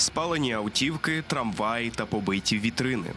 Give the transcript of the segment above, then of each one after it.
Спалені автівки, трамваї та побиті вітрини.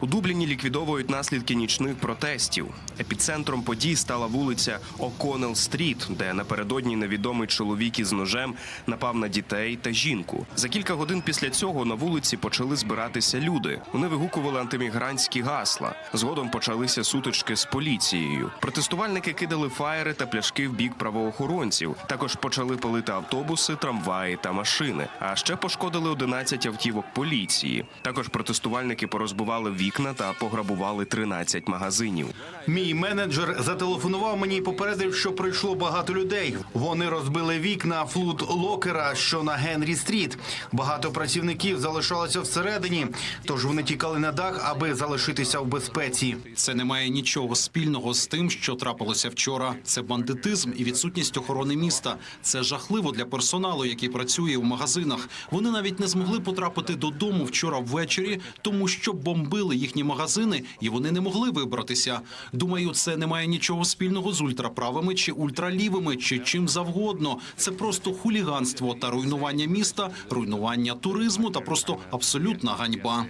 У Дубліні ліквідовують наслідки нічних протестів. Епіцентром подій стала вулиця О'Коннелл Стріт, де напередодні невідомий чоловік із ножем напав на дітей та жінку. За кілька годин після цього на вулиці почали збиратися люди. Вони вигукували антимігрантські гасла. Згодом почалися сутички з поліцією. Протестувальники кидали фаєри та пляшки в бік правоохоронців. Також почали палити автобуси, трамваї та машини. А ще пошкодили 11 автівок поліції. Також протестувальники порозбивали вікна та пограбували 13 магазинів. Мій менеджер зателефонував мені і попередив, що прийшло багато людей. Вони розбили вікна флут локера, що на Генрі Стріт. Багато працівників залишалося всередині, тож вони тікали на дах, аби залишитися в безпеці. Це не має нічого спільного з тим, що трапилося вчора. Це бандитизм і відсутність охорони міста. Це жахливо для персоналу, який працює в магазинах. Вони навіть не змогли потрапити додому вчора ввечері, тому що бомбили їхні магазини, і вони не могли вибратися. Думаю, це не має нічого спільного з ультраправими чи ультралівими, чи чим завгодно. Це просто хуліганство та руйнування міста, руйнування туризму та просто абсолютна ганьба.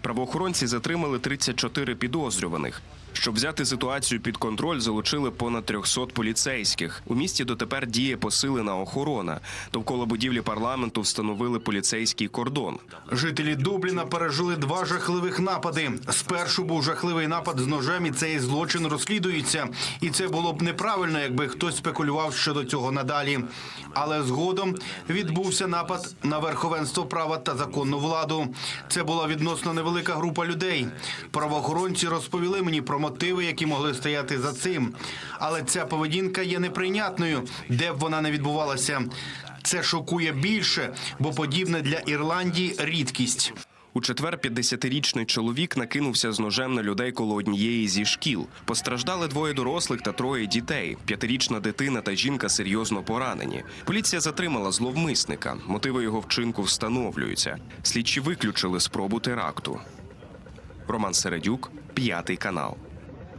Правоохоронці затримали 34 підозрюваних. Щоб взяти ситуацію під контроль, залучили понад 300 поліцейських. У місті дотепер діє посилена охорона. Довкола будівлі парламенту встановили поліцейський кордон. Жителі Дубліна пережили два жахливих напади. Спершу був жахливий напад з ножем, і цей злочин розслідується. І це було б неправильно, якби хтось спекулював щодо цього надалі. Але згодом відбувся напад на верховенство права та законну владу. Це була відносно невелика група людей. Правоохоронці розповіли мені про мотиви, які могли стояти за цим. Але ця поведінка є неприйнятною, де б вона не відбувалася. Це шокує більше, бо подібне для Ірландії рідкість. У четвер 50-річний чоловік накинувся з ножем на людей коло однієї зі шкіл. Постраждали двоє дорослих та троє дітей. П'ятирічна дитина та жінка серйозно поранені. Поліція затримала зловмисника. Мотиви його вчинку встановлюються. Слідчі виключили спробу теракту. Роман Середюк, п'ятий канал.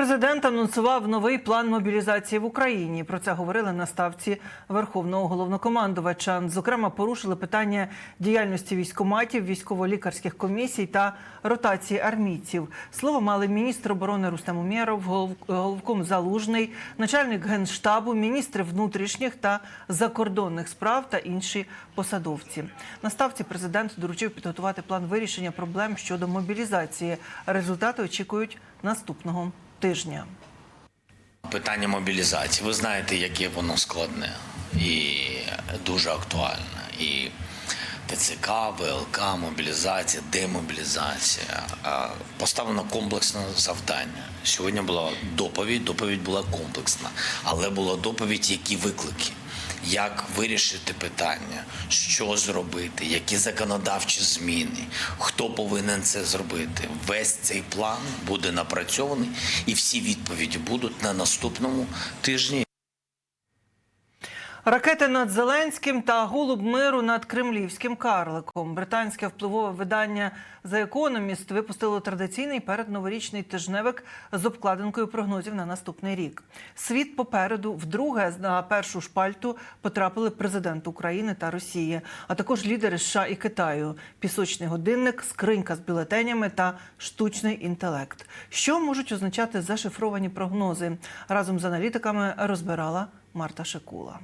Президент анонсував новий план мобілізації в Україні. Про це говорили на ставці Верховного головнокомандувача. Зокрема, порушили питання діяльності військоматів, військово-лікарських комісій та ротації армійців. Слово мали міністр оборони Рустем Умєров, головком Залужний, начальник генштабу, міністри внутрішніх та закордонних справ та інші посадовці. На ставці президент доручив підготувати план вирішення проблем щодо мобілізації. Результати очікують наступного тижня. Питання мобілізації. Ви знаєте, яке воно складне і дуже актуальне. І ТЦК, ВЛК, мобілізація, демобілізація. Поставлено комплексне завдання. Сьогодні була доповідь, доповідь була комплексна, але була доповідь, які виклики. Як вирішити питання, що зробити, які законодавчі зміни, хто повинен це зробити? Весь цей план буде напрацьований, і всі відповіді будуть на наступному тижні. Ракети над Зеленським та голуб миру над кремлівським карликом. Британське впливове видання The Economist випустило традиційний передноворічний тижневик з обкладинкою прогнозів на наступний рік. Світ попереду вдруге на першу шпальту потрапили президент України та Росії, а також лідери США і Китаю, пісочний годинник, скринька з бюлетенями та штучний інтелект. Що можуть означати зашифровані прогнози? Разом з аналітиками розбирала Марта Шикула.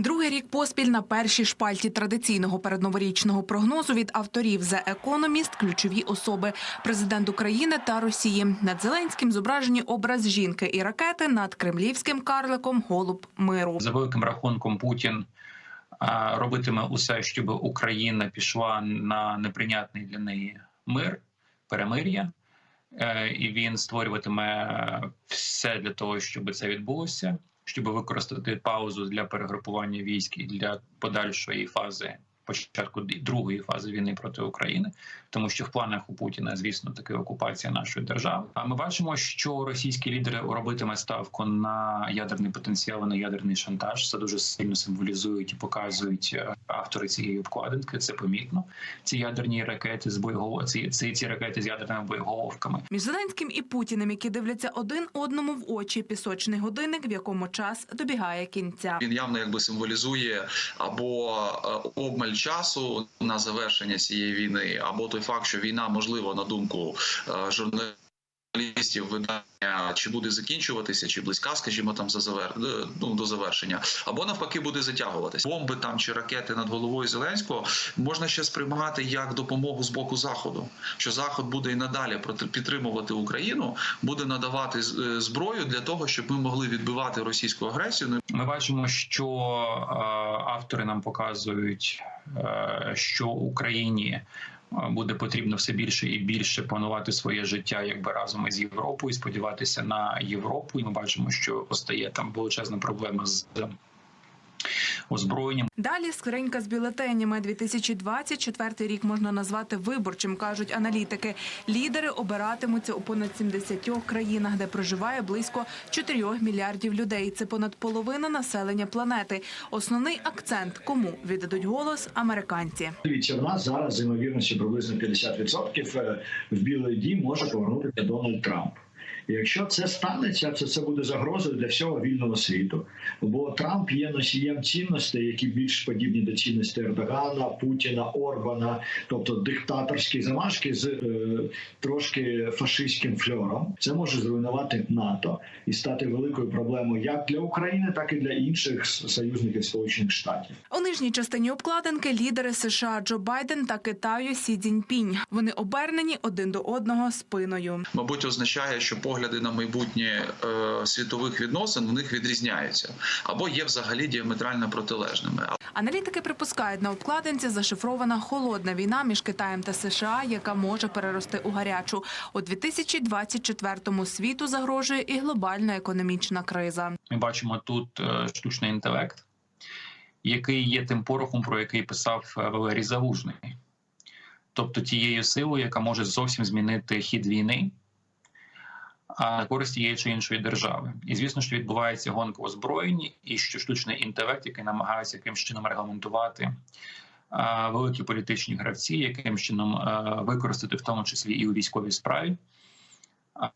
Другий рік поспіль на першій шпальті традиційного передноворічного прогнозу від авторів The Economist ключові особи – президент України та Росії. Над Зеленським зображені образ жінки і ракети, над кремлівським карликом – голуб миру. за великим рахунком Путін робитиме усе, щоб Україна пішла на неприйнятний для неї мир, перемир'я, Е, і він створюватиме все для того, щоб це відбулося, щоб використати паузу для перегрупування військ і для подальшої фази. Початку другої фази війни проти України, тому що в планах у Путіна, звісно, таки окупація нашої держави. А ми бачимо, що російські лідери робитиме ставку на ядерний потенціал, на ядерний шантаж. Це дуже сильно символізують і показують е, автори цієї обкладинки. Це помітно. Ці ядерні ракети з боєголов... ці, ці, ці ракети з ядерними боєголовками. Між Зеленським і Путіним, які дивляться один одному в очі, пісочний годинник, в якому час добігає кінця. Він явно якби символізує або е, обмаль часу на завершення цієї війни, або той факт, що війна можливо на думку е, журналістів видання чи буде закінчуватися, чи близька, скажімо, там за завер... е, ну, до завершення, або навпаки буде затягуватися. Бомби там чи ракети над головою Зеленського можна ще сприймати як допомогу з боку заходу, що заход буде і надалі підтримувати Україну, буде надавати е, зброю для того, щоб ми могли відбивати російську агресію. Ну, Ми бачимо, що автори нам показують, що Україні буде потрібно все більше і більше планувати своє життя, якби разом із Європою, сподіватися на Європу. І ми бачимо, що остає там величезна проблема з озброєнням. Далі скринька з бюлетенями. 2024 рік можна назвати виборчим, кажуть аналітики. Лідери обиратимуться у понад 70 країнах, де проживає близько 4 мільярдів людей. Це понад половина населення планети. Основний акцент кому віддадуть голос американці. Дивіться, в нас зараз з ймовірністю приблизно 50% е, в Білий Дім може повернутися Дональд Трамп. І якщо це станеться, то це буде загрозою для всього вільного світу. Бо Трамп є носієм цінностей, які більш подібні до цінностей Ердогана, Путіна, Орбана, тобто диктаторські замашки з е, трошки фашистським фльором. Це може зруйнувати НАТО і стати великою проблемою як для України, так і для інших союзників Сполучених Штатів. У нижній частині обкладинки лідери США Джо Байден та Китаю Сі Цзіньпінь. Вони обернені один до одного спиною. мабуть, означає, що погляди на майбутнє е, світових відносин в них відрізняються або є взагалі діаметрально протилежними. Аналітики припускають, на обкладинці зашифрована холодна війна між Китаєм та США, яка може перерости у гарячу. У 2024-му світу загрожує і глобальна економічна криза. Ми бачимо тут е, штучний інтелект, який є тим порохом, про який писав е, Валерій Залужний, тобто тією силою, яка може зовсім змінити хід війни. На користь тієї чи іншої держави, і звісно, що відбувається гонка озброєнь, і що штучний інтелект, який намагається якимось чином регламентувати великі політичні гравці, яким чином використати в тому числі і у військовій справі.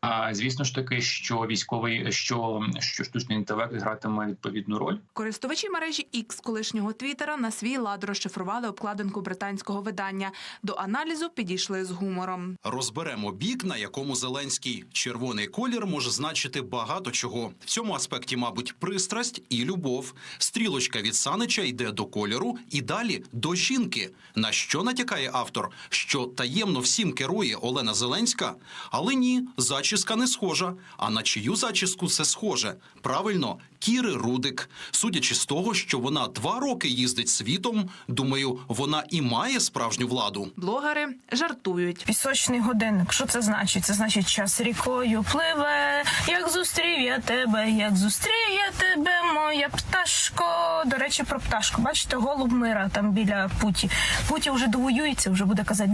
А звісно ж таки, що військовий, що, що штучний інтелект гратиме відповідну роль. Користувачі мережі X колишнього Твіттера на свій лад розшифрували обкладинку британського видання. До аналізу підійшли з гумором. Розберемо бік, на якому Зеленський червоний колір може значити багато чого. В цьому аспекті, мабуть, пристрасть і любов. Стрілочка від Санича йде до кольору і далі до жінки. На що натякає автор? Що таємно всім керує Олена Зеленська? Але ні, зачіска не схожа. А на чию зачіску це схоже? Правильно, Кіри Рудик. Судячи з того, що вона два роки їздить світом, думаю, вона і має справжню владу. Блогери жартують. Пісочний годинник. Що це значить? Це значить час рікою пливе. Як зустрів я тебе, як зустрів я тебе, моя пташко. До речі, про пташку. Бачите, голуб мира там біля путі. Путі вже довоюється, вже буде казати,